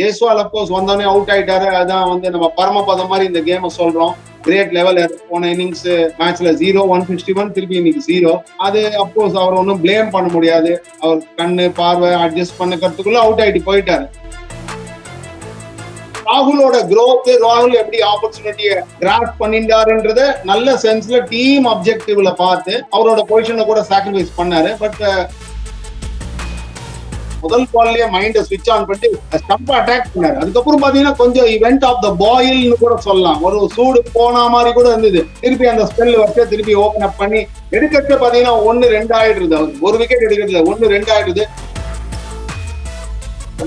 Jaiswal of course வந்தோடனே out ஆயிட்டாரு. அதான் வந்து நம்ம பரமபதம் மாதிரி இந்த கேமை சொல்றோம். கிரேட் லெவல் போன இன்னிங்ஸ் மேட்ச்ல ஜீரோ ஒன் பிப்டி ஒன் திருப்பி இன்னைக்கு ஜீரோ அது அப்கோர்ஸ் அவர் ஒன்றும் ப்ளேம் பண்ண முடியாது. அவர் கண்ணு பார்வை அட்ஜஸ்ட் பண்ணிக்கிறதுக்குள்ள அவுட் ஆயிட்டு போயிட்டாரு. ராகுலோட growth ராகுல் எப்படி ஆப்பர்ச்சுனிட்டியை கிராஸ் பண்ணிட்டாருன்றத நல்ல சென்ஸ்ல டீம் அப்ஜெக்டிவ்ல பார்த்து அவரோட பொசிஷனை கூட சாக்ரிஃபைஸ் பண்ணாரு. பட் முதல் பால்லயே மைண்ட ஸ்விட்ச் ஆன் பண்ணிட்டு ஸ்டம்ப் அட்டாக் பண்ணாரு. அதுக்கப்புறம் பாத்தீங்கன்னா கொஞ்சம் இவெண்ட் ஆஃப் த பாயில்னு கூட சொல்லலாம். ஒரு சூடு போன மாதிரி கூட இருந்தது. திருப்பி அந்த ஸ்பெல் வச்சு திருப்பி ஓபன் அப் பண்ணி எடுக்கட்டு பாத்தீங்கன்னா ஒன்னு ரெண்டு ஆயிடுது ஒரு விக்கெட் எடுக்கிறது ஒன்னு ரெண்டு ஆயிடுது.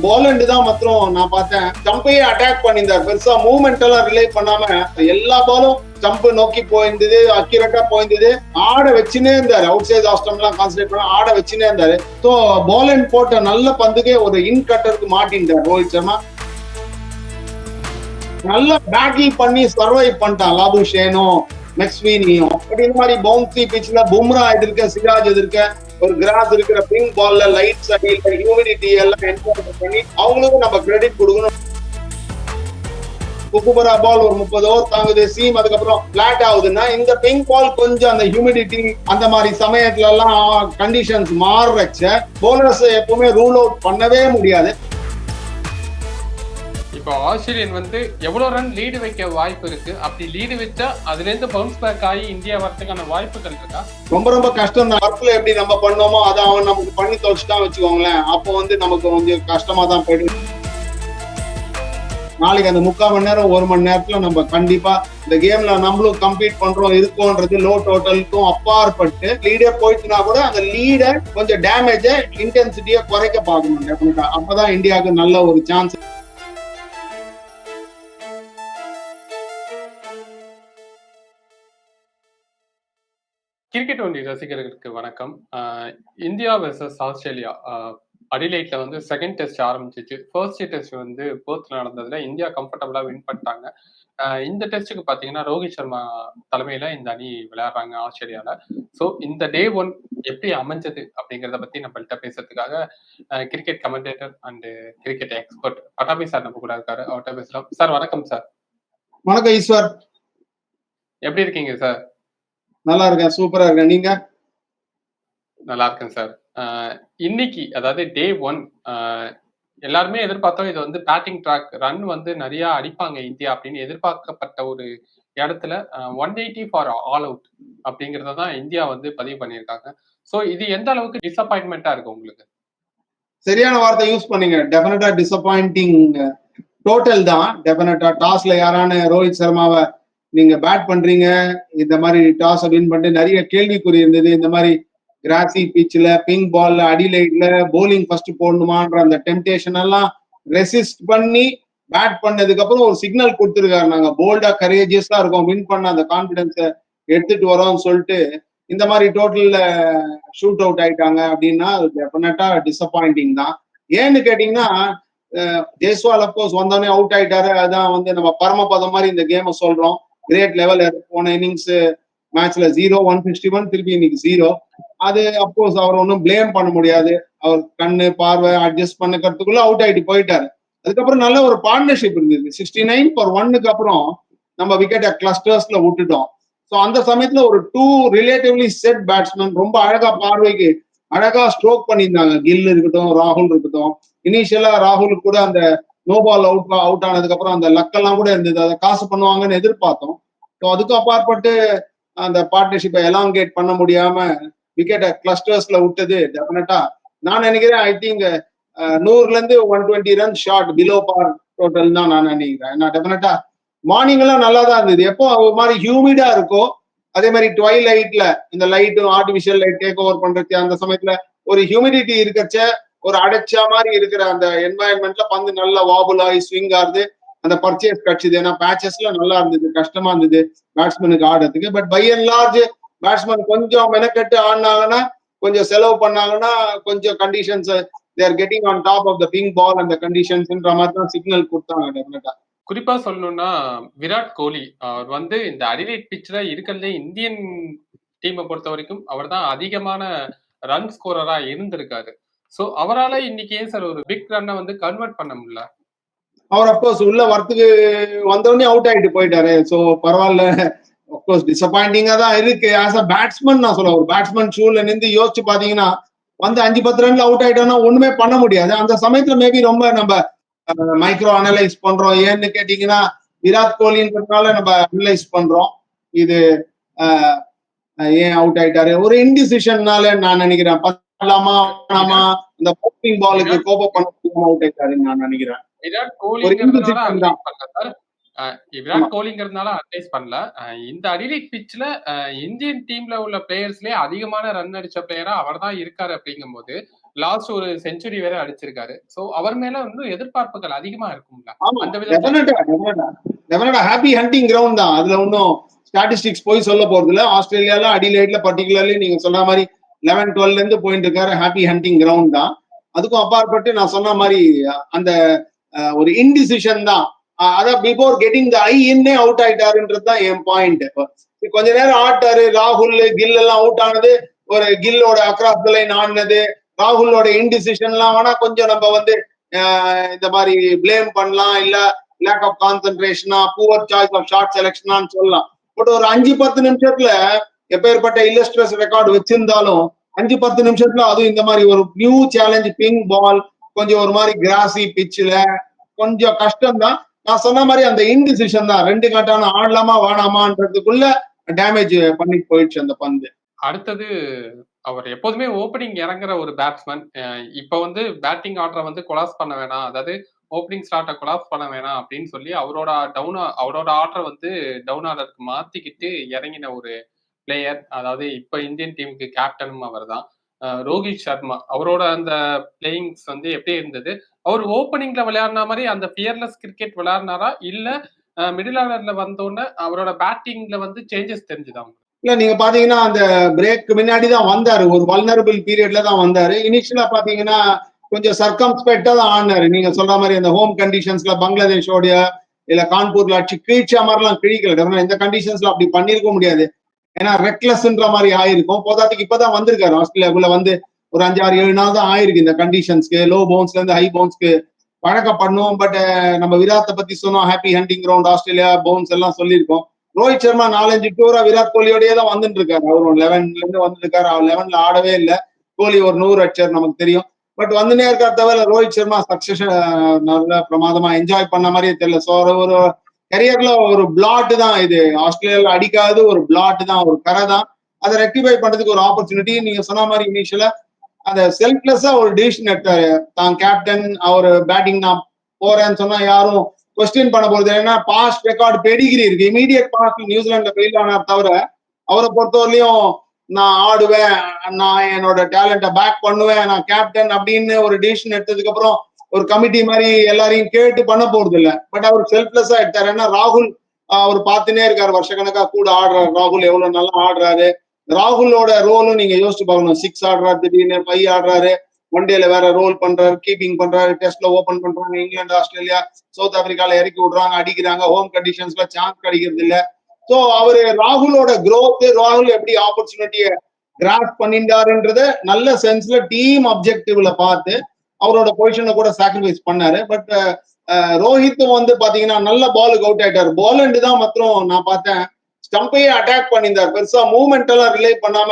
போலண்டு தான் மாத்திரம் நான் பார்த்தேன். ஜம்பையே அட்டாக் பண்ணியிருந்தார். பெருசா மூவ்மெண்ட் எல்லாம் ரிலே பண்ணாம எல்லா பாலும் ஜம்ப் நோக்கி போயிருந்தது அக்யூரேட்டா போயிருந்தது. ஆட வச்சுனே இருந்தாரு. அவுட் சைட் ஆஸ்டம் எல்லாம் கான்சன்ட்ரேட் பண்ண ஆட வச்சுனே இருந்தாரு. ஸோ போலண்ட் போட்ட நல்ல பந்துக்கே ஒரு இன் கட்டருக்கு மாட்டின்றார் ரோஹித் சர்மா. நல்ல பேட்டில் பண்ணி சர்வை பண்ணிட்டான். லாபு ஷேனும் மெக்ஸ்வீனியும் பட் இந்த மாதிரி பவுன்சி பிச்ல பும்ரா எதிர்க்க சிராஜ் எதிர்க்க ஒரு கிராஸ் இருக்கிற பிங்க் பால்ல லைட் அடியில ஹியூமிடிட்டி எல்லாம் என்கவுண்டர் பண்ணி அவங்களுக்கும் நம்ம கிரெடிட் கொடுக்கணும். குக்குபரா பால் ஒரு முப்பது ஓவர் தாங்குது. சீம் அதுக்கப்புறம் பிளாட் ஆகுதுன்னா இந்த பிங்க் பால் கொஞ்சம் அந்த ஹியூமிடிட்டி அந்த மாதிரி சமயத்துல எல்லாம் கண்டிஷன்ஸ் மாறுறச்ச போலர்ஸ் எப்பவுமே ரூல் அவுட் பண்ணவே முடியாது. இப்போ ஆஸ்திரேலியன் வந்து எவ்வளவு ரன் லீடு வைக்க வாய்ப்பு இருக்கு? அப்படி லீடு வச்சா அதுல இருந்து பவுன்ஸ் பேக் ஆகி இந்தியா வரதுக்கான வாய்ப்புகள் இருக்கா? ரொம்ப ரொம்ப கஷ்டம் தான் ஒர்க்ல எப்படி நம்ம பண்ணோமோ அதை அவன் நமக்கு பண்ணி தொலைச்சிட்டான் வச்சுக்கோங்களேன். அப்போ வந்து நமக்கு கொஞ்சம் கஷ்டமா தான் போயிடும். நாளைக்கு அந்த முக்கால் மணி நேரம் ஒரு மணி நேரத்துல நம்ம கண்டிப்பா இந்த கேம்ல நம்மளும் கம்ப்ளீட் பண்றோம் இருக்கோன்றது லோ டோட்டலுக்கும் அப்பாற்பட்டு லீடே போயிட்டுனா கூட அந்த லீடை கொஞ்சம் டேமேஜை இன்டென்சிட்டியை குறைக்க பார்க்கணும் definite அப்பதான் இந்தியாவுக்கு நல்ல ஒரு சான்ஸ் கிரிக்கெட் ஒன்றிய ரசிகர்களுக்கு வணக்கம். India versus Australia. அடிலைட்ல வந்து செகண்ட் டெஸ்ட் ஆரம்பிச்சிச்சு. ஃபர்ஸ்ட் டெஸ்ட் வந்து போர்த்ல நடந்ததுல இந்தியா கம்ஃபர்டபுளா வின் பண்ணிட்டாங்க. இந்த டெஸ்ட்டுக்கு பாத்தீங்கன்னா ரோஹித் சர்மா தலைமையில இந்த அணி விளையாடுறாங்க ஆஸ்திரேலியால. ஸோ இந்த டே ஒன் எப்படி அமைஞ்சது அப்படிங்கிறத பத்தி நம்மள்ட்ட பேசுறதுக்காக cricket commentator and cricket expert Pattabi sir நம்ம கூட இருக்காரு. அவர்கிட்ட பேசலாம். சார் வணக்கம் சார் வணக்கம் ஈஸ்வர். எப்படி இருக்கீங்க சார் நல்லா இருக்கேன் சூப்பரா இருக்கேன். நீங்க? நல்லா இருக்கேன் சார் இன்னைக்கு அதாவது டே ஒன் எல்லாருமே எதிர்பார்த்தோம் இது வந்து பேட்டிங் ட்ராக் ரன் வந்து நிறைய அடிப்பாங்க இந்தியா அப்படின்னு எதிர்பார்க்கப்பட்ட ஒரு இடத்துல one eighty for all out அப்படிங்கறத தான் இந்தியா வந்து பதிவு பண்ணியிருக்காங்க. ஸோ இது எந்த அளவுக்கு டிசப்பாயின்மெண்டா இருக்கு உங்களுக்கு? சரியான வார்த்தை யூஸ் பண்ணீங்க. டெஃபினட்டா டிசப்பாயிண்டிங் டோட்டல் தான். டெஃபினட்டா டாஸ்ல யாரான ரோஹித் சர்மாவை நீங்க பேட் பண்றீங்க இந்த மாதிரி டாஸ் வின் பண்ணிட்டு நிறைய கேள்விக்குறி இருந்தது. இந்த மாதிரி கிராசி பீச்சில் பிங்க் பால்ல அடிலைட்ல போலிங் ஃபர்ஸ்ட் போடணுமான்ற அந்த டெம்டேஷன் எல்லாம் ரெசிஸ்ட் பண்ணி பேட் பண்ணதுக்கு அப்புறம் ஒரு சிக்னல் கொடுத்துருக்காரு. நாங்க போல்டா கரேஜியஸா இருக்கோம். வின் பண்ண அந்த கான்பிடன்ஸை எடுத்துட்டு வரோம்னு சொல்லிட்டு இந்த மாதிரி டோட்டல்ல ஷூட் அவுட் ஆயிட்டாங்க அப்படின்னா டெஃபினட்டா டிசப்பாயிண்டிங் தான். ஏன்னு கேட்டீங்கன்னா ஜெய்ஸ்வால் அப்கோர்ஸ் வந்தோடனே அவுட் ஆயிட்டாரு. அதான் வந்து நம்ம பரமபதம் மாதிரி இந்த கேமை சொல்றோம். கிரேட் லெவல் போன இன்னிங்ஸ் மேட்ச்ல ஜீரோ ஒன் சிக்ஸ்டி ஒன் திருப்பி இன்னைக்கு ஜீரோ அது அப்கோர்ஸ் அவர் ஒன்றும் ப்ளேம் பண்ண முடியாது. அவர் கண்ணு பார்வை அட்ஜஸ்ட் பண்ணிக்கிறதுக்குள்ள அவுட் ஆயிட்டு போயிட்டாரு. அதுக்கப்புறம் நல்ல ஒரு பார்ட்னர்ஷிப் இருந்தது. சிக்ஸ்டி நைன் ஃபார் ஒன்னுக்கு அப்புறம் நம்ம விக்கெட்டை கிளஸ்டர்ஸ்ல விட்டுட்டோம். ஸோ அந்த சமயத்துல ஒரு டூ ரிலேட்டிவ்லி செட் பேட்ஸ்மேன் ரொம்ப அழகா பார்வைக்கு அழகா ஸ்ட்ரோக் பண்ணியிருந்தாங்க. கில் இருக்கட்டும் ராகுல் இருக்கட்டும். இனிஷியலா ராகுல் கூட அந்த நோ பால் அவுட் அவுட் ஆனதுக்கு அப்புறம் அந்த லக்கெல்லாம் கூட இருந்தது. அதை காசு பண்ணுவாங்கன்னு எதிர்பார்த்தோம். ஸோ அதுக்கும் அப்பாற்பட்டு அந்த பார்ட்னர்ஷிப்பை எலாங்கேட் பண்ண முடியாம விக்கெட்டை கிளஸ்டர்ஸ்ல விட்டது. டெஃபினட்டா நான் நினைக்கிறேன் ஐ திங்க் நூறுல இருந்து one twenty run short below par total தான் நான் நினைக்கிறேன். நான் டெஃபினட்டா மார்னிங் எல்லாம் நல்லா தான் இருந்தது. எப்போ ஒரு மாதிரி ஹியூமிடா இருக்கோ அதே மாதிரி டுவெல் லைட்ல இந்த லைட்டும் ஆர்டிபிஷியல் லைட் டேக் ஓவர் பண்றது அந்த சமயத்துல ஒரு ஹியூமிடிட்டி இருக்கச்ச ஒரு அடைச்ச மாதிரி இருக்கிற அந்த என்வாயன்மெண்ட்ல பந்து நல்லா வாபுல் ஆகி ஸ்விங் ஆகுது. அந்த பர்ச்சேஸ் கட்சிது ஏன்னா பேச்சஸ்ல நல்லா இருந்தது. கஷ்டமா இருந்தது பேட்ஸ்மேனுக்கு ஆடுறதுக்கு. But by and large batsman கொஞ்சம் மெனக்கெட்டு ஆடினாங்கன்னா கொஞ்சம் செலவு பண்ணாங்கன்னா கொஞ்சம் conditions there getting on top of the pink ball அந்த கண்டிஷன்ஸ்ன்ற மாதிரி தான் சிக்னல் கொடுத்தாங்க டெஃபினட்டா குறிப்பா சொல்லணும்னா விராட் கோலி அவர் வந்து இந்த அடிலைட் பிச்சில் இருக்கிறதுலே இந்தியன் டீமை பொறுத்த வரைக்கும் அவர் தான் அதிகமான ரன் ஸ்கோரரா இருந்திருக்காரு. ஸோ அவரால் இன்னைக்கு ஏன் சார் ஒரு பிக் ரன்னை வந்து கன்வெர்ட் பண்ண முடியல? அவர் அப்கோர்ஸ் உள்ள வரத்துக்கு வந்தோடனே அவுட் ஆயிட்டு போயிட்டாரு. ஸோ பரவாயில்ல. அப்கோர்ஸ் டிசப்பாயிண்டிங்கா தான் இருக்கு. ஆஸ் அ பேட்ஸ்மேன் நான் சொல்ல ஒரு பேட்ஸ்மேன் ஷூல நின்று யோசிச்சு பாத்தீங்கன்னா வந்து அஞ்சு பத்து ரன்ல அவுட் ஆயிட்டோம்னா ஒண்ணுமே பண்ண முடியாது. அந்த சமயத்துல மேபி ரொம்ப நம்ம மைக்ரோ அனலைஸ் பண்றோம். ஏன்னு கேட்டீங்கன்னா விராட் கோலின்றதுனால நம்ம அனலைஸ் பண்றோம். இது ஏன் அவுட் ஆயிட்டாரு? ஒரு இன்டிசிஷன்னால நான் நினைக்கிறேன். வேணாமா இந்த பவுலிங் பாலுக்கு கோப பண்ண நான் நினைக்கிறேன். விராட் அஹ் விராட் கோலிங்கிறதுனால அட்வைஸ் பண்ணல இந்த அடிலைட் பிட்ச்ல இந்தியன் டீம்ல உள்ள பிளேயர்ஸ்லயே அதிகமான ரன் அடிச்ச பிளேயரா அவர் தான் இருக்காரு அப்படிங்கும்போது லாஸ்ட் ஒரு செஞ்சுரி வேற அடிச்சிருக்காரு. சோ அவர் மேல இன்னும் எதிர்பார்ப்புகள் அதிகமா இருக்கும்ல. அந்த விதத்துல ஹாப்பி ஹண்டிங் கிரவுண்ட் தான். அதுல ஒன்றும் ஸ்டாட்டிஸ்டிக்ஸ் போய் சொல்ல போறது இல்ல ஆஸ்திரேலியால அடிலைட்ல பர்டிகுலர்லி நீங்க சொன்ன மாதிரி லெவன் டுவெல்ல இருந்து போயிட்டு இருக்காரு. ஹாப்பி ஹண்டிங் கிரவுண்ட் தான். அதுக்கும் அப்பாற்பட்டு நான் சொன்ன மாதிரி அந்த ஒரு இன்டிசிஷன் தான். அதான் before getting the eye in out ஆயிட்டாருன்றது தான் என் பாயிண்ட் கொஞ்ச நேரம் ஆட்டாரு. ராகுல் கில் எல்லாம் அவுட் ஆனது. ஒரு கில்லோட அக்ராஸ் லைன் ஆடினது ராகுலோட இன்டிசிஷன்லாம் வேணா கொஞ்சம் நம்ம வந்து இந்த மாதிரி ப்ளேம் பண்ணலாம். இல்ல லேக் ஆஃப் கான்சென்ட்ரேஷனா புவர் சாய்ஸ் ஆஃப் ஷார்ட் செலெக்ஷனான்னு சொல்லலாம். பட் ஒரு அஞ்சு பத்து நிமிஷத்துல எப்பேற்பட்ட இல்லஸ்ட்ரஸ் ரெக்கார்டு வச்சிருந்தாலும் அஞ்சு பத்து நிமிஷத்துல அதுவும் இந்த மாதிரி ஒரு நியூ சேலஞ்ச் பிங்க் பால் கொஞ்சம் ஒரு மாதிரி கிராசி பிச்சில் கொஞ்சம் கஷ்டம் தான் நான் சொன்ன மாதிரி அந்த இன்டிசிஷன் தான். ரெண்டு கட்டான ஆடலாமா வேணாமான்றதுக்குள்ள டேமேஜ் பண்ணி போயிடுச்சு அந்த பந்து. அடுத்தது அவர் எப்போதுமே ஓப்பனிங் இறங்குற ஒரு பேட்ஸ்மேன் இப்ப வந்து பேட்டிங் ஆர்டரை வந்து கொலாஸ் பண்ண வேணாம். அதாவது ஓப்பனிங் ஸ்டார்ட்டை கொலாஸ் பண்ண வேணாம் அப்படின்னு சொல்லி அவரோட டவுன் அவரோட ஆர்டரை வந்து டவுன் ஆர்டருக்கு மாத்திக்கிட்டு இறங்கின ஒரு பிளேயர் அதாவது இப்ப இந்தியன் டீமுக்கு கேப்டனும் அவர் தான் ரோஹித் சர்மா அவரோட அந்த பிளேயிங்ஸ் வந்து எப்படி இருந்தது? அவர் ஓப்பனிங்ல விளையாடின மாதிரி அந்த பியர்லெஸ் கிரிக்கெட் விளையாடினாரா? இல்ல மிடில் ஆர்டர்ல வந்தோடனே அவரோட பேட்டிங்ல வந்து சேஞ்சஸ் தெரிஞ்சுதா? உங்களுக்கு இல்ல நீங்க பாத்தீங்கன்னா அந்த பிரேக் முன்னாடி தான் வந்தாரு. ஒரு வல்னரபிள் பீரியட்ல தான் வந்தாரு. இனிஷியலா பாத்தீங்கன்னா கொஞ்சம் சர்க்கம்ஸ்பெக்டா தான் ஆனாரு நீங்க சொல்ற மாதிரி அந்த ஹோம் கண்டிஷன்ஸ்ல பங்களாதேஷோடைய இல்ல கான்பூர்ல அடிச்சு கிழிச்ச மாதிரிலாம் கிழிக்கல. எந்த கண்டிஷன்ஸ்ல அப்படி பண்ணிருக்க முடியாது. ஏன்னா ரெக்லஸ்ன்ற மாதிரி ஆயிருக்கும். போதாத்துக்கு இப்பதான் வந்திருக்காரு. ஆஸ்திரேலியாக்குள்ள வந்து ஒரு அஞ்சாறு ஏழு நாள் தான் ஆயிருக்கு இந்த கண்டிஷன்ஸ்க்கு லோ பவுன்ஸ்ல இருந்து ஹை பவுன்ஸ்க்கு பழக்கம் பண்ணுவோம். பட் நம்ம விராத்தை பத்தி சொன்னோம். Happy hunting ground Australia bounce எல்லாம் சொல்லியிருக்கோம். ரோஹித் சர்மா நாலஞ்சு டூரா விராட் கோலியோடய தான் வந்துட்டு இருக்காரு அவர் லெவன்ல இருந்து வந்துட்டு இருக்காரு அவர் லெவன்ல ஆடவே இல்லை. கோலி ஒரு நூறு அச்சர் நமக்கு தெரியும். பட் வந்துனே இருக்கா தவிர ரோஹித் சர்மா சக்சஸ் நல்ல பிரமாதமா என்ஜாய் பண்ண மாதிரியே தெரியல. சோ ஒரு கரியர்ல ஒரு பிளாட் தான் இது. ஆஸ்திரேலியால அடிக்காது ஒரு பிளாட் தான் ஒரு கரை தான். அதை ரெக்டிஃபை பண்றதுக்கு ஒரு ஆப்பர்ச்சுனிட்டி நீங்க சொன்ன மாதிரி இனிஷியலா அந்த செல்ஃப்லெஸ்ஸா ஒரு டிசிஷன் எடுத்தாரு. தான் கேப்டன் அவர் பேட்டிங் நான் போறேன்னு சொன்னா யாரும் கொஸ்டின் பண்ண போறது ஏன்னா பாஸ்ட் ரெக்கார்டு பெடிகிரி இருக்கு. இமீடியட் பாஸ்ட் நியூசிலாந்துல ஃபெயில் ஆனார் தவிர அவரை பொறுத்தவரையிலையும் நான் ஆடுவேன் நான் என்னோட டேலண்ட்டை பேக் பண்ணுவேன் நான் கேப்டன் அப்படின்னு ஒரு டிசிஷன் எடுத்ததுக்கு அப்புறம் ஒரு கமிட்டி மாதிரி எல்லாரையும் கேட்டு பண்ண போறது இல்ல பட் அவர் செல்ஃப்லெஸ்ஸா எடுத்தாரு. ஏன்னா ராகுல் அவர் பார்த்துனே இருக்காரு வருஷக்கணக்கா. கூட ஆடுறாரு. ராகுல் எவ்வளவு நல்லா ஆடுறாரு. ராகுலோட ரோலும் நீங்க யோசிச்சு பார்க்கணும். சிக்ஸ் ஆடுறாரு திடீர்னு ஃபைவ் ஆடுறாரு. ஒன் டேல வேற ரோல் பண்றாரு கீப்பிங் பண்றாரு டெஸ்ட்ல ஓபன் பண்றாங்க. இங்கிலாந்து ஆஸ்திரேலியா சவுத் ஆப்பிரிக்கால இறக்கி விடுறாங்க அடிக்கிறாங்க. ஹோம் கண்டிஷன்ஸ்ல சான்ஸ் கிடைக்கிறது இல்ல சோ அவரு ராகுலோட க்ரோத் ராகுல் எப்படி ஆப்பர்ச்சுனிட்டியை கிராஃப்ட் பண்ணிட்டாருன்றத நல்ல சென்ஸ்ல டீம் அப்ஜெக்டிவ்ல பார்த்து அவரோட பொசிஷனை கூட சாக்ரிஃபைஸ் பண்ணாரு. பட் ரோஹித்தும் வந்து பாத்தீங்கன்னா நல்ல பாலுக்கு அவுட் ஆயிட்டாரு. பாலண்டு தான் மாத்திரம் நான் பார்த்தேன். ஸ்டம்பையே அட்டாக் பண்ணியிருந்தார். பெருசா மூவ்மெண்ட் எல்லாம் ரிலே பண்ணாம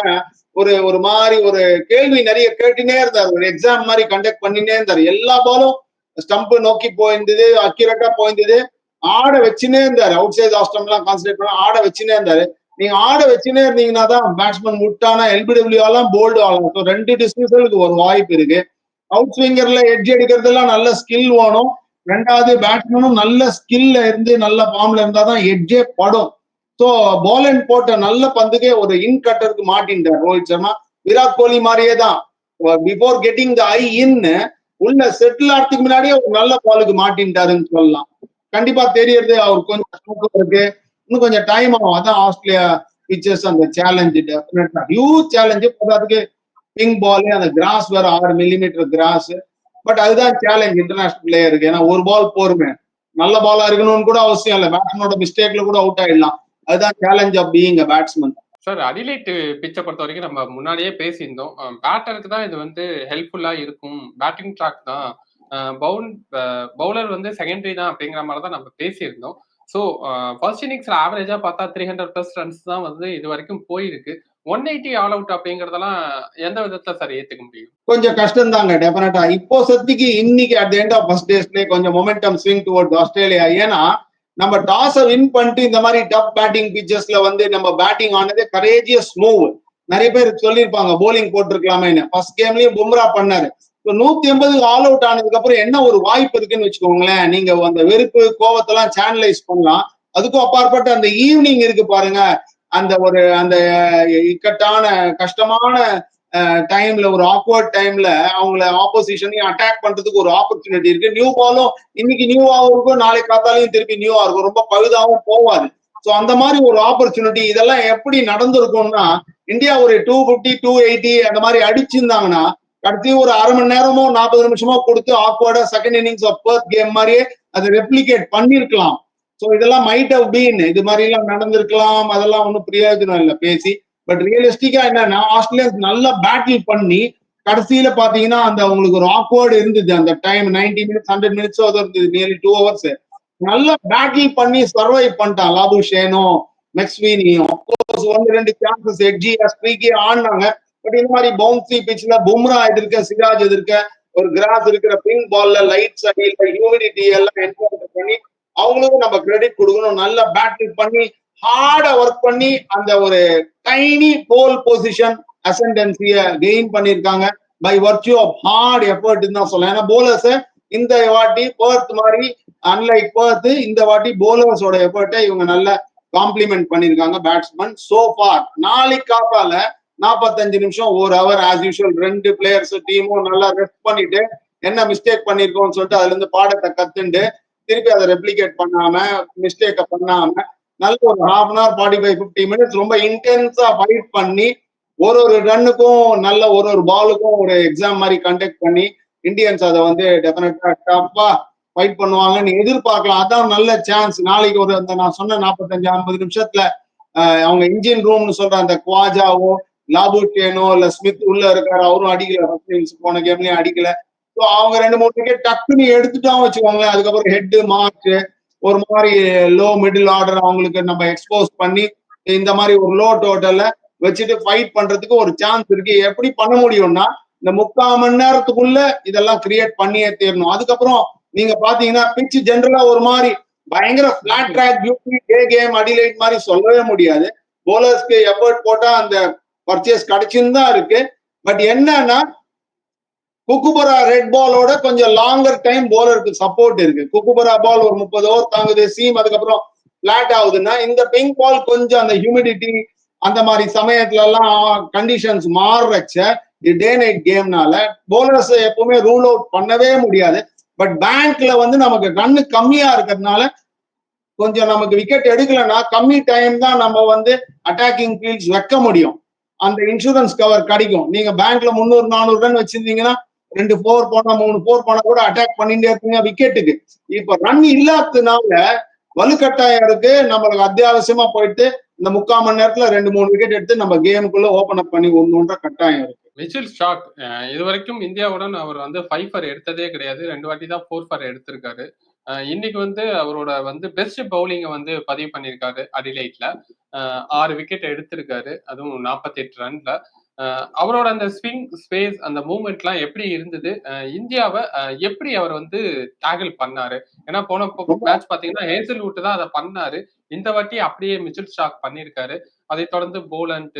ஒரு ஒரு மாதிரி ஒரு கேள்வி நிறைய கேட்டுனே இருந்தார். ஒரு எக்ஸாம் மாதிரி கண்டக்ட் பண்ணினே இருந்தார். எல்லா பாலும் ஸ்டம்ப் நோக்கி போயிருந்தது அக்யூரேட்டா போயிருந்தது. ஆட வச்சுனே இருந்தாரு. அவுட் சைட் ஆஃப் ஸ்டம்ப் எல்லாம் கான்சன்ட்ரேட் பண்ண ஆட வச்சுனே இருந்தாரு. நீங்க ஆட வச்சுனே இருந்தீங்கன்னா தான் பேட்ஸ்மேன் முட்டானா எல்பிடபிள்யூ ஆலாம் போல்டு ஆகலாம். ஸோ ரெண்டு டிஸ்மிசலுக்கு ஒரு வாய்ப்பு இருக்கு. அவுட் ஸ்விங்கர்ல எட்ஜ் எடுக்கிறதுலாம் நல்ல ஸ்கில் வேணும். ரெண்டாவது பேட்ஸ்மேனும் நல்ல ஸ்கில்ல இருந்து நல்ல ஃபார்ம்ல இருந்தா தான் எட்ஜே படும். ஸோ பாலன் போட்ட நல்ல பந்துக்கே ஒரு இன் கட்டருக்கு மாட்டின்றார் ரோஹித் சர்மா. விராட் கோலி மாதிரியே தான். பிஃபோர் கெட்டிங் த ஐ இன் உள்ள செட்டில் ஆகிறதுக்கு முன்னாடியே ஒரு நல்ல பாலுக்கு மாட்டின்ட்டாருன்னு சொல்லலாம். கண்டிப்பா தெரியறது அவர் கொஞ்சம் இருக்கு. இன்னும் கொஞ்சம் டைம் ஆகும். அதான் ஆஸ்திரேலியா பிச்சர்ஸ் அந்த சேலஞ்சு டெஃபினட்டா ஹியூஜ் சேலஞ்சு அதுக்கு பிங்க் பாலு அந்த கிராஸ் வேற ஆறு மில்லிமீட்டர் கிராஸ் பட் அதுதான் சேலஞ்ச் இன்டர்நேஷனல் பிளேயருக்கு ஏன்னா ஒரு பால் போருமே. நல்ல பாலா இருக்கணும்னு கூட அவசியம் இல்லை. பேட்ஸ்மேனோட மிஸ்டேக்ல கூட அவுட் ஆயிடலாம். அதுதான் challenge of being batsman sir Adelaide பிச்சை பொறுத்த வரைக்கும் நம்ம முன்னாடியே பேசியிருந்தோம். பேட்டருக்கு தான் இது வந்து ஹெல்ப்ஃபுல்லா இருக்கும். பேட்டிங் ட்ராக் தான். பவுன் பவுலர் வந்து செகண்டரி தான் அப்படிங்கிற மாதிரி தான் நம்ம பேசியிருந்தோம். ஸோ ஃபர்ஸ்ட் இன்னிங்ஸ்ல ஆவரேஜா பார்த்தா த்ரீ ஹண்ட்ரட் பிளஸ் ரன்ஸ் தான் வந்து இது வரைக்கும் போயிருக்கு. ஒன் எயிட்டி ஆல் அவுட் அப்படிங்கறதெல்லாம் எந்த விதத்துல சார் ஏத்துக்க முடியும்? கொஞ்சம் கஷ்டம் தாங்க டெபினட்டா இப்போ சத்திக்கு இன்னைக்கு அட் எண்ட் ஆஃப் ஃபர்ஸ்ட் டேஸ்ல கொஞ்சம் மொமெண்டம் ஸ்விங் டுவர்ட் ஆஸ்திரேலியா ஏன்னா நம்ம டாஸை வின் பண்ணிட்டு இந்த மாதிரி டப் பேட்டிங் பிச்சர்ஸ்ல வந்து நம்ம பேட்டிங் ஆனது கரேஜியஸ் மூவ் நிறைய பேர் சொல்லியிருப்பாங்க போலிங் போட்டிருக்கலாமேன்னு. ஃபர்ஸ்ட் கேம்லயும் பும்ரா பண்ணாரு. நூத்தி எண்பது ஆல் அவுட் ஆனதுக்கு அப்புறம் என்ன ஒரு வாய்ப்பு இருக்குன்னு வச்சுக்கோங்களேன். நீங்க அந்த வெறுப்பு கோவத்தெல்லாம் சேனலைஸ் பண்ணலாம். அதுக்கும் அப்பாற்பட்டு அந்த ஈவினிங் இருக்கு பாருங்க. அந்த ஒரு அந்த இக்கட்டான கஷ்டமான டைம்ல ஒரு ஆக்வர்ட் டைம்ல அவங்கள ஆப்போசிஷனையும் அட்டாக் பண்றதுக்கு ஒரு ஆப்பர்ச்சுனிட்டி இருக்கு. நியூ பாலும் இன்னைக்கு நியூவாவும் இருக்கும் நாளைக்கு காத்தாலையும் திருப்பி நியூவா இருக்கும். ரொம்ப பழுதாவும் போவாது. ஸோ அந்த மாதிரி ஒரு ஆப்பர்ச்சுனிட்டி இதெல்லாம் எப்படி நடந்திருக்கும்னா இந்தியா ஒரு டூ பிப்டி டூ எயிட்டி அந்த மாதிரி அடிச்சிருந்தாங்கன்னா கடைசி ஒரு அரை மணி நேரமோ நாற்பது நிமிஷமோ கொடுத்து ஆக்வர்டா second innings of Perth game மாதிரியே அதை ரெப்ளிகேட் பண்ணிருக்கலாம். ஸோ இதெல்லாம் மைட் ஹவ் பீன் இது மாதிரி எல்லாம் நடந்திருக்கலாம். அதெல்லாம் ஒன்றும் பிரயோஜனம் இல்லை பேசி. பட் ரியலிஸ்டிக்கா என்னன்னா ஆஸ்திரேலியன்ஸ் நல்லா பேட்டில் பண்ணி கடைசியில பாத்தீங்கன்னா அந்த அவங்களுக்கு ஒரு ஆக்வர்டு இருந்தது. அந்த டைம் நைன்டி மினிட்ஸ் ஹண்ட்ரட் மினிட்ஸோ அது இருந்தது நியர்லி டூ ஹவர்ஸ் நல்லா பேட்டில் பண்ணி சர்வை பண்ணிட்டான். லாபு ஷேனும் மெக்ஸ்வீனியும் ஒன்று ரெண்டு சான்சஸ் எட்ஜி ஸ்ட்ரீக்கே ஆடினாங்க. பட் இந்த மாதிரி பவுன்சி பிச்ல பும்ரா எதிர்க்க சிராஜ் எதிர்க்க ஒரு கிராஸ் இருக்கிற பிங்க் பால்ல லைட் அடியில் ஹியூமிடிட்டி எல்லாம் என்கவுண்டர் பண்ணி அவங்களுக்கும் நம்ம கிரெடிட் கொடுக்கணும். நல்ல பேட்டிங் பண்ணி ஹார்டா ஒர்க் பண்ணி அந்த ஒரு டைனி போல் பொசிஷன் அசன்டென்சிய கெயின் பண்ணிருக்காங்க by virtue of hard effort தான் சொல்லலாம். ஏன்னா போலர்ஸ் இந்த வாட்டி பேர்த் மாதிரி அன்லைக் பேர்த் இந்த வாட்டி போலர்ஸோட எஃபர்ட்டை இவங்க நல்ல காம்ப்ளிமெண்ட் பண்ணிருக்காங்க பேட்ஸ்மேன் சோ ஃபார் நாளைக்கு காப்பால நாற்பத்தஞ்சு நிமிஷம் ஒரு ஹவர் ஆஸ் யூஷுவல் ரெண்டு பிளேயர்ஸ் டீமும் நல்லா ரெஸ்ட் பண்ணிட்டு என்ன மிஸ்டேக் பண்ணிருக்கோம்னு சொல்லிட்டு அதுல இருந்து பாடத்தை கத்துண்டு திருப்பி அதை ரெப்ளிகேட் பண்ணாம மிஸ்டேக்கை பண்ணாம நல்ல ஒரு half an hour forty five fifty minutes ரொம்ப இன்டென்ஸா ஃபைட் பண்ணி ஒரு ஒரு ரன்னுக்கும் நல்ல ஒரு ஒரு பாலுக்கும் ஒரு எக்ஸாம் மாதிரி கண்டக்ட் பண்ணி இந்தியன்ஸ் அதை வந்து டெஃபினட்டா டஃப்பா ஃபைட் பண்ணுவாங்கன்னு எதிர்பார்க்கலாம். அதான் நல்ல சான்ஸ் நாளைக்கு ஒரு அந்த நான் சொன்ன நாற்பத்தஞ்சு ஐம்பது நிமிஷத்துல அவங்க இன்ஜின் ரூம்னு சொல்ற அந்த குவாஜாவோ லாபோட்டேனோ இல்ல ஸ்மித் உள்ள இருக்காரு அவரும் அடிக்கல. ஃபர்ஸ்ட் போன கேம்லயும் அடிக்கல. ஸோ அவங்க ரெண்டு மூணு விக்கெட் டக்குன்னு எடுத்துட்டோம் வச்சுக்கோங்களேன். அதுக்கப்புறம் ஹெட் மார்க் ஒரு மாதிரி லோ மிடில் ஆர்டர் அவங்களுக்கு நம்ம எக்ஸ்போஸ் பண்ணி இந்த மாதிரி ஒரு லோ டோட்டல்ல வச்சுட்டு ஃபைட் பண்றதுக்கு ஒரு சான்ஸ் இருக்கு. எப்படி பண்ண முடியும்னா இந்த முக்கால் மணி நேரத்துக்குள்ள இதெல்லாம் கிரியேட் பண்ணியே தேரணும். அதுக்கப்புறம் நீங்க பாத்தீங்கன்னா பிச் ஜென்ரலா ஒரு மாதிரி பயங்கர flat track beauty day game Adelaide மாதிரி சொல்லவே முடியாது. போலர்ஸ்க்கு எஃபர்ட் போட்டா அந்த பர்ச்சேஸ் கிடைச்சுன்னு தான் இருக்கு. பட் என்னன்னா குக்குபரா ரெட் பாலோட கொஞ்சம் லாங்கர் டைம் போலருக்கு சப்போர்ட் இருக்கு. குக்குபரா பால் ஒரு முப்பது ஓவர் தாங்குது சீம் அதுக்கப்புறம் பிளாட் ஆகுதுன்னா இந்த பிங்க் பால் கொஞ்சம் அந்த ஹியூமிடிட்டி அந்த மாதிரி சமயத்துல எல்லாம் கண்டிஷன்ஸ் மாறுறச்ச டே நைட் கேம்னால போலர்ஸ் எப்பவுமே ரூல் அவுட் பண்ணவே முடியாது. பட் பேங்க்ல வந்து நமக்கு ரன்னு கம்மியா இருக்கிறதுனால கொஞ்சம் நமக்கு விக்கெட் எடுக்கலன்னா கம்மி டைம் தான் நம்ம வந்து அட்டாக்கிங் ஃபீல்ட்ஸ் வைக்க முடியும். அந்த இன்சூரன்ஸ் கவர் கிடைக்கும். நீங்க பேங்க்ல முந்நூறு நானூறு ரன் வச்சிருந்தீங்கன்னா ரெண்டு போர் போனா மூணு போர் போனா கூட அட்டாக் பண்ணிட்டே இருப்பீங்க விக்கெட்டுக்கு. இப்ப ரன் இல்லாததுனால வலுக்கட்டாயம் இருக்கு. நம்மளுக்கு அத்தியாவசியமா போயிட்டு இந்த முக்கால் மணி நேரத்துல ரெண்டு மூணு விக்கெட் எடுத்து நம்ம கேமுக்குள்ள ஓபன் அப் பண்ணி ஒண்ணுன்ற கட்டாயம் இருக்கு. மிச்சில் ஸ்டாக் இது வரைக்கும் இந்தியாவுடன் அவர் வந்து ஃபைவ் ஃபர் எடுத்ததே கிடையாது. ரெண்டு வாட்டி தான் ஃபோர் ஃபர் எடுத்திருக்காரு. இன்னைக்கு வந்து அவரோட வந்து பெஸ்ட் பவுலிங்கை வந்து பதிவு பண்ணியிருக்காரு அடிலைட்ல ஆறு விக்கெட் எடுத்திருக்காரு அதுவும் நாற்பத்தி எட்டு ரன்ல அவரோட அந்த ஸ்விங் ஸ்பேஸ் அந்த மூமெண்ட்லாம் எப்படி இருந்தது? இந்தியாவை எப்படி அவர் வந்து டேகிள் பண்ணாரு? ஏன்னா போன மேட்ச் பாத்தீங்கன்னா ஹேசல்வுட் தான் அதை பண்ணாரு. இந்த வாட்டி அப்படியே மிச்சில் ஸ்டாக் பண்ணியிருக்காரு. அதை தொடர்ந்து போலண்ட்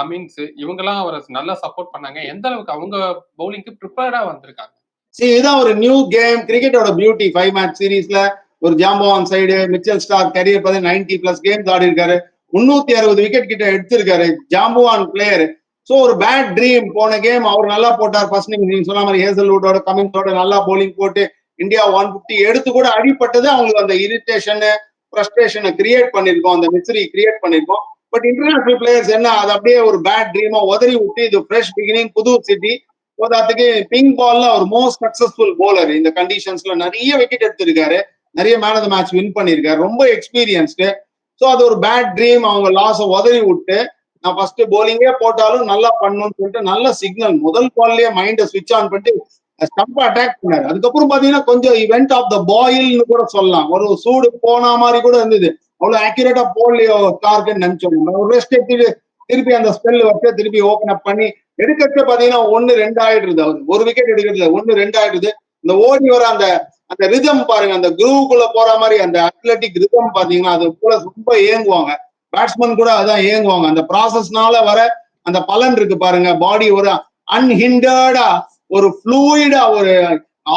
கமின்ஸ் இவங்கெல்லாம் அவரை நல்லா சப்போர்ட் பண்ணாங்க. எந்த அளவுக்கு அவங்க பவுலிங்க்கு ப்ரிப்பேர்டா வந்திருக்காங்க. சரி இதுதான் ஒரு நியூ கேம் கிரிக்கெட்டோட பியூட்டி ஃபைவ் மேட்ச் சீரீஸ்ல ஒரு ஜாம்பவான் சைடு மிச்சல் ஸ்டார் கரியர் பார்த்து நைன்டி பிளஸ் கேம்ஸ் ஆடி இருக்காரு முன்னூத்தி அறுபது விக்கெட் கிட்ட எடுத்திருக்காரு. ஜாம்பவான் பிளேயர் ஸோ ஒரு பேட் ட்ரீம் போன கேம் அவர் நல்லா போட்டார். ஃபர்ஸ்ட் நீங்க சொன்ன மாதிரி ஹேசல்வுட்டோட கமிங்ஸோட நல்லா போலிங் போட்டு இந்தியா ஒன் பிப்டி எடுத்து கூட அடிப்பட்டது அவங்களுக்கு அந்த இரிட்டேஷன் ஃப்ரஸ்ட்ரேஷனை கிரியேட் பண்ணிருக்கோம் அந்த மிஸ்ரி கிரியேட் பண்ணிருக்கோம் பட் இன்டர்நேஷனல் பிளேயர்ஸ் என்ன அது அப்படியே ஒரு பேட் ட்ரீமா உதறி விட்டு இது ஃப்ரெஷ் பிகினிங் புது சிட்டி போதாத்துக்கு பிங்க் பால்ல அவர் மோஸ்ட் சக்சஸ்ஃபுல் போலர் இந்த கண்டிஷன்ஸ்ல நிறைய விக்கெட் எடுத்திருக்காரு. நிறைய man of the match win பண்ணியிருக்காரு. ரொம்ப எக்ஸ்பீரியன்ஸ்டு ஸோ அது ஒரு பேட் ட்ரீம் அவங்க லாஸை உதறி விட்டு நான் ஃபர்ஸ்ட் போலிங்கே போட்டாலும் நல்லா பண்ணணும்னு சொல்லிட்டு நல்ல சிக்னல் முதல் பால்லயே மைண்டை சுவிட்ச் ஆன் பண்ணிட்டு ஸ்டம்ப் அட்டாக் பண்ணாரு. அதுக்கப்புறம் பாத்தீங்கன்னா கொஞ்சம் இவெண்ட் ஆஃப் த பாயில்னு கூட சொல்லலாம். ஒரு சூடு போன மாதிரி கூட இருந்தது. அவ்வளவு ஆக்யூரேட்டா போடலையோ டார்கெட் நினைச்சோம். ஒரு ரெஸ்ட் எடுத்துட்டு திருப்பி அந்த ஸ்பெல் வச்சு திருப்பி ஓபன் அப் பண்ணி எடுக்கிறது பாத்தீங்கன்னா ஒன்னு ரெண்டு ஆயிடுது அவர் ஒரு விக்கெட் எடுக்கிறது ஒன்னு ரெண்டு ஆயிடுது இந்த ஓடி வர அந்த அந்த ரிதம் பாருங்க அந்த குரூவுக்குள்ள போற மாதிரி அந்த அத்லட்டிக் ரிதம் பாத்தீங்கன்னா அது போல ரொம்ப ஏங்குவாங்க பேட்ஸ்மேன் கூட அதான் ஏங்குவாங்க அந்த ப்ராசஸ்னால வர அந்த பலன் இருக்கு பாருங்க. பாடி ஒரு அன்ஹிண்டர்டா ஒரு ஃப்ளூயிடா ஒரு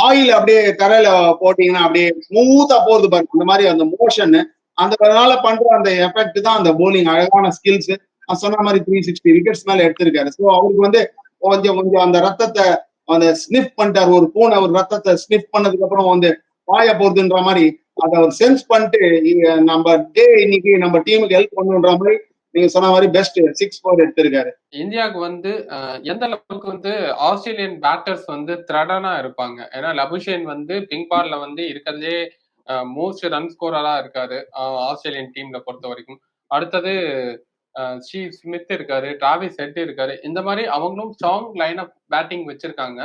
ஆயில் அப்படியே கரையில போட்டீங்கன்னா அப்படியே ஸ்மூத்தா போறது பாருங்க. அந்த மாதிரி அந்த மோஷன் அந்த அதனால பண்ற அந்த எஃபெக்ட் தான் அந்த போலிங் அழகான ஸ்கில்ஸ் சொன்ன மாதிரி த்ரீ சிக்ஸ்டி விக்கெட்ஸ் மேல எடுத்திருக்காரு. ஸோ அவருக்கு வந்து கொஞ்சம் கொஞ்சம் அந்த ரத்தத்தை அந்த ஸ்னிஃப் பண்ணிட்டார். ஒரு பூனை ஒரு ரத்தத்தை ஸ்னிஃப் பண்ணதுக்கு அப்புறம் வந்து பாய போகுதுன்ற மாதிரி அதை அவர் சென்ஸ் பண்ணிட்டு நம்ம டே இன்னைக்கு நம்ம டீமுக்கு ஹெல்ப் பண்ணுன்ற மாதிரி நீங்க சொன்ன மாதிரி பெஸ்ட் சிக்ஸ் ஃபோர் எடுத்திருக்காரு. இந்தியாவுக்கு வந்து எந்த அளவுக்கு வந்து ஆஸ்திரேலியன் பேட்டர்ஸ் வந்து த்ரெடனா இருப்பாங்க? ஏன்னா லபுஷேன் வந்து பிங்க் பால்ல வந்து இருக்கிறதே மோஸ்ட் ரன் ஸ்கோரரா இருக்காரு ஆஸ்திரேலியன் டீம்ல பொறுத்த வரைக்கும். அடுத்தது ஸ்டீவ் ஸ்மித் இருக்காரு டிராவிஸ் ஹெட் இருக்காரு. இந்த மாதிரி அவங்களும் ஸ்ட்ராங் லைன் ஆஃப் பேட்டிங் வச்சிருக்காங்க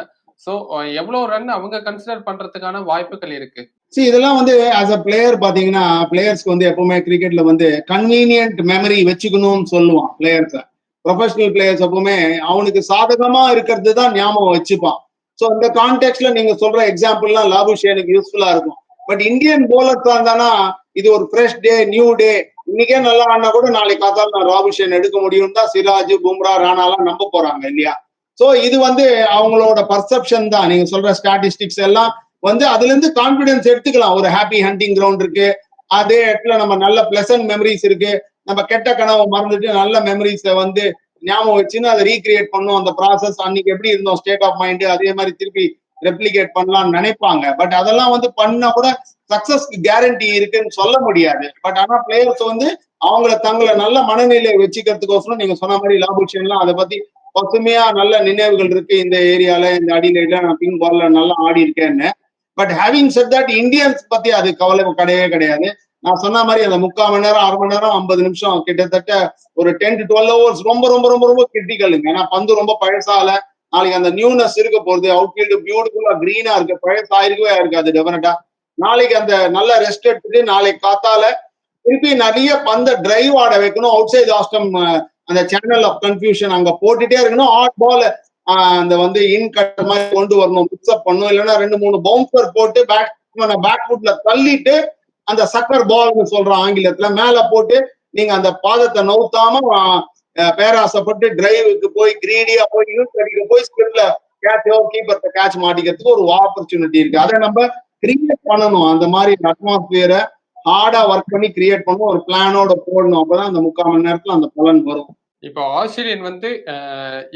ஸோ எவ்வளவு ரன் அவங்க கன்சிடர் பண்றதுக்கான வாய்ப்புகள் இருக்கு? சி இதெல்லாம் வந்து ஆஸ் அ பிளேயர் பாத்தீங்கன்னா பிளேயர்ஸ்க்கு வந்து எப்பவுமே கிரிக்கெட்ல வந்து கன்வீனியன்ட் மெமரி வச்சுக்கணும்னு சொல்லுவான் பிளேயர்ஸ ப்ரொஃபஷனல் பிளேயர்ஸ் எப்பவுமே அவனுக்கு சாதகமா இருக்கிறது தான் ஞாபகம் வச்சுப்பான். ஸோ இந்த கான்டெக்ட்ல நீங்க சொல்ற எக்ஸாம்பிள்லாம் லாபுஷேனுக்கு யூஸ்ஃபுல்லா இருக்கும். பட் இந்தியன் போலர்ஸ் இருந்தானா இது ஒரு ஃப்ரெஷ் டே நியூ டே இன்னைக்கே நல்லா ஆனா கூட நாளைக்கு பார்த்தாலும் நான் ராபிஷன் எடுக்க முடியும் தான் சிராஜ் பும்ரா ராணாலாம் நம்ப போறாங்க இல்லையா? சோ இது வந்து அவங்களோட பர்செப்ஷன் தான். நீங்க சொல்ற ஸ்டாட்டிஸ்டிக்ஸ் எல்லாம் வந்து அதுல இருந்து கான்பிடன்ஸ் எடுத்துக்கலாம். ஒரு ஹாப்பி ஹண்டிங் கிரவுண்ட் இருக்கு. அதே இடத்துல நம்ம நல்ல பிளசன்ட் மெமரிஸ் இருக்கு. நம்ம கெட்ட கனவை மறந்துட்டு நல்ல மெமரிஸை வந்து ஞாபகம் வச்சுன்னு அதை ரீக்ரியேட் பண்ணும். அந்த ப்ராசஸ் அன்னைக்கு எப்படி இருந்தோம்? ஸ்டேட் ஆஃப் மைண்ட் அதே மாதிரி திருப்பி ரெப்ளிகேட் பண்ணலாம்னு நினைப்பாங்க. பட் அதெல்லாம் வந்து பண்ணா கூட சக்சஸ்க்கு கேரண்டி இருக்குன்னு சொல்ல முடியாது. பட் ஆனா பிளேயர்ஸ் வந்து அவங்கள தங்களை நல்ல மனநிலையை வச்சுக்கிறதுக்கோசரம் நீங்க சொன்ன மாதிரி லாபுஷன்லாம் அதை பத்தி பசுமையா நல்ல நினைவுகள் இருக்கு. இந்த ஏரியால இந்த அடியில நான் பிங்க் பால்ல நல்லா ஆடி இருக்கேன்னு. But having set that Indians பத்தி அது கவலை கிடையவே கிடையாது. நான் சொன்ன மாதிரி அந்த முக்கால் மணி நேரம் அரை மணி நேரம் ஐம்பது நிமிஷம் கிட்டத்தட்ட ஒரு டென் டு டுவெல் ஹவர்ஸ் ரொம்ப ரொம்ப ரொம்ப ரொம்ப கிரிட்டிக்கலுங்க ஏன்னா பந்து ரொம்ப பழசால நாளைக்கு அந்த நியூனஸ் இருக்க போறது அவுட்ஃபீல்டு பியூட்டிஃபுல்லா கிரீனா இருக்கு பழைய இருக்கவே இருக்காது டெஃபினட்டா நாளைக்கு அந்த நல்ல ரெஸ்ட் எடுத்துட்டு நாளைக்கு காத்தால திருப்பி நிறைய பந்த டிரைவ் ஆட வைக்கணும். அவுட் சைட் ஆஸ்டம் அந்த சேனல் ஆஃப் கன்ஃபியூஷன் அங்க போட்டுட்டே இருக்கணும். ஆட் பால் அந்த வந்து இன் கட் மாதிரி கொண்டு வரணும். மிக்ஸ்அப் பண்ணணும். இல்லைன்னா ரெண்டு மூணு பவுன்சர் போட்டு பேட்ஸ்மேனை பேக் ஃபுட்ல தள்ளிட்டு அந்த சக்கர் பால்னு சொல்றோம் ஆங்கிலத்துல மேல போட்டு நீங்க அந்த பாதத்தை நவுத்தாம பேராசைப்பட்டு டிரைவுக்கு போய் கிரீடியா போய் யூஸ் அடிக்க போய் ஸ்கிரிப்ட்ல கேட்சோ கீப்பர்த்த கேட்ச் மாட்டிக்கிறதுக்கு ஒரு ஆப்பர்ச்சுனிட்டி இருக்கு. அதை நம்ம கிரியேட் பண்ணணும். அந்த மாதிரி அட்மாஸ்பியரை ஹார்டா ஒர்க் பண்ணி கிரியேட் பண்ணணும். ஒரு பிளானோட போடணும். அப்பதான் அந்த முக்கால் மணி நேரத்துல அந்த பலன் வரும். இப்போ ஆஸ்திரேலியன் வந்து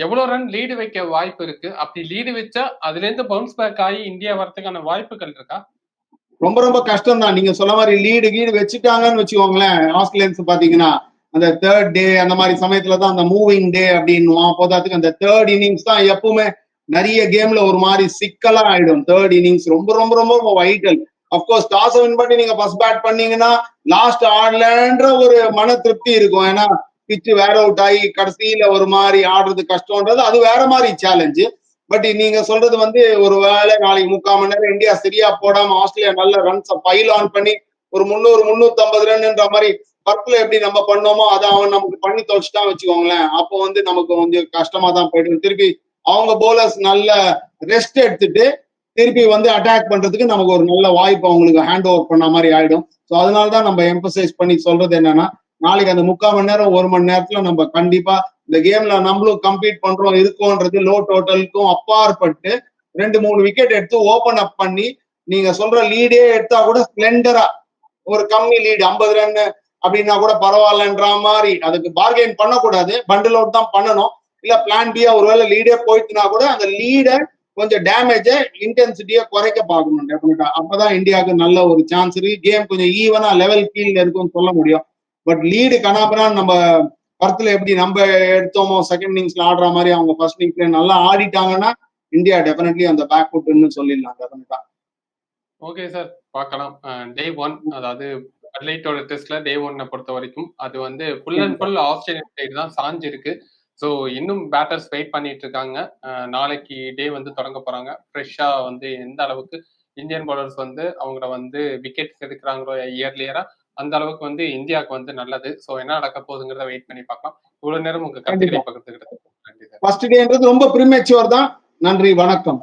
எவ்வளவு ரன் லீடு வைக்க வாய்ப்பு இருக்கு? அப்படி லீடு வச்சா அதுல இருந்து பவுன்ஸ் பேக் ஆகி இந்தியா வரதுக்கான வாய்ப்புகள் இருக்கா? ரொம்ப ரொம்ப கஷ்டம் தான் நீங்க சொன்ன மாதிரி லீடு கீடு வச்சுட்டாங்கன்னு வச்சுக்கோங்களேன். ஆஸ்திரேலியன்ஸ் பாத்தீங்கன்னா அந்த தேர்ட் டே அந்த மாதிரி சமயத்துல தான் அந்த மூவிங் டே அப்படின்னுவான். போதாத்துக்கு அந்த தேர்ட் இன்னிங்ஸ் தான் எப்பவுமே நிறைய கேம்ல ஒரு மாதிரி சிக்கலா ஆயிடும். தேர்ட் இன்னிங்ஸ் ரொம்ப ரொம்ப ரொம்ப ரொம்ப வைட்டல் அப்கோர்ஸ் டாஸ் வின் பண்ணி நீங்க ஃபர்ஸ்ட் பேட் பண்ணீங்கன்னா லாஸ்ட் ஆடலன்ற ஒரு மன திருப்தி இருக்கும். ஏன்னா பிச்சு வேற அவுட் ஆகி கடைசியில ஒரு மாதிரி ஆடுறது கஷ்டம்ன்றது அது வேற மாதிரி சேலஞ்சு பட் நீங்க சொல்றது வந்து ஒரு வேளை நாளைக்கு முக்கால் மணி நேரம் இந்தியா சரியா போடாம ஆஸ்திரேலியா நல்ல ரன்ஸ் பைல் ஆன் பண்ணி ஒரு முந்நூறு முந்நூத்தி ஐம்பது ரன்ன்ற மாதிரி ஒர்க்ல எப்படி நம்ம பண்ணோமோ அதை அவன் நமக்கு பண்ணி தொலைச்சிட்டான் வச்சுக்கோங்களேன். அப்போ வந்து நமக்கு கொஞ்சம் கஷ்டமா தான் போயிடும் திருப்பி அவங்க போலர்ஸ் நல்ல ரெஸ்ட் எடுத்துட்டு திருப்பி வந்து அட்டாக் பண்றதுக்கு நமக்கு ஒரு நல்ல வாய்ப்பு அவங்களுக்கு ஹேண்ட் ஓவர் பண்ண மாதிரி ஆயிடும். ஸோ அதனால தான் நம்ம எம்பசைஸ் பண்ணி சொல்றது என்னன்னா நாளைக்கு அந்த முக்கால் மணி நேரம் ஒரு மணி நேரத்துல நம்ம கண்டிப்பா இந்த கேம்ல நம்மளும் கம்ப்ளீட் பண்றோம் இருக்கோன்றது லோ டோட்டலுக்கும் அப்பாற்பட்டு ரெண்டு மூணு விக்கெட் எடுத்து ஓபன் அப் பண்ணி நீங்க சொல்ற லீடே எடுத்தா கூட ஸ்பிளெண்டரா ஒரு கம்மி லீடு ஐம்பது ரன்னு அப்படின்னா கூட பரவாயில்லன்ற மாதிரி. அதுக்கு பார்கெயின் பண்ணக்கூடாது. பண்டில் அவுட் தான் பண்ணணும். இல்ல பிளான் பியா ஒருவேளை லீடே போயிட்டுனா கூட அந்த லீடை கொஞ்சம் டேமேஜை இன்டென்சிட்டியை குறைக்க பார்க்கணும் டெஃபினட்டா அப்பதான் இந்தியாவுக்கு நல்ல ஒரு சான்ஸ் இருக்கு. கேம் கொஞ்சம் ஈவனா லெவல் கீழ இருக்கும்னு சொல்ல முடியும். பட் லீடு கனாபனா நம்ம படத்துல எப்படி நம்ம எடுத்தோமோ செகண்ட் இன்னிங்ஸ்ல ஆடுற மாதிரி அவங்க ஃபர்ஸ்ட் இன்னிங்ஸ்ல நல்லா ஆடிட்டாங்கன்னா இந்தியா டெஃபினெட்லி அந்த பேக் ஃபுட்னு சொல்லிடலாம் டெஃபினட்டா ஓகே சார் பார்க்கலாம். டே ஒன் அதாவது அட்லைட்டோட டெஸ்ட்ல டே ஒன்னை பொறுத்த வரைக்கும் அது வந்து full and full Australian side தான் சாஞ்சு இருக்கு ஸோ இன்னும் பேட்டர்ஸ் வெயிட் பண்ணிட்டு இருக்காங்க. நாளைக்கு டே வந்து தொடங்க போறாங்க. ஃப்ரெஷ்ஷா வந்து எந்த அளவுக்கு இந்தியன் பவுலர்ஸ் வந்து அவங்கள வந்து விக்கெட்ஸ் எடுக்கிறாங்களோ இயர்லியரா அந்த அளவுக்கு வந்து இந்தியாவுக்கு வந்து நல்லது. ஸோ என்ன நடக்க போகுதுங்கிறத வெயிட் பண்ணி பார்க்கலாம். இவ்வளவு நேரம் உங்க கருத்துக்களை சார். ஃபர்ஸ்ட் டேன்றது ரொம்ப ப்ரிமேச்சுவர் தான். நன்றி வணக்கம்.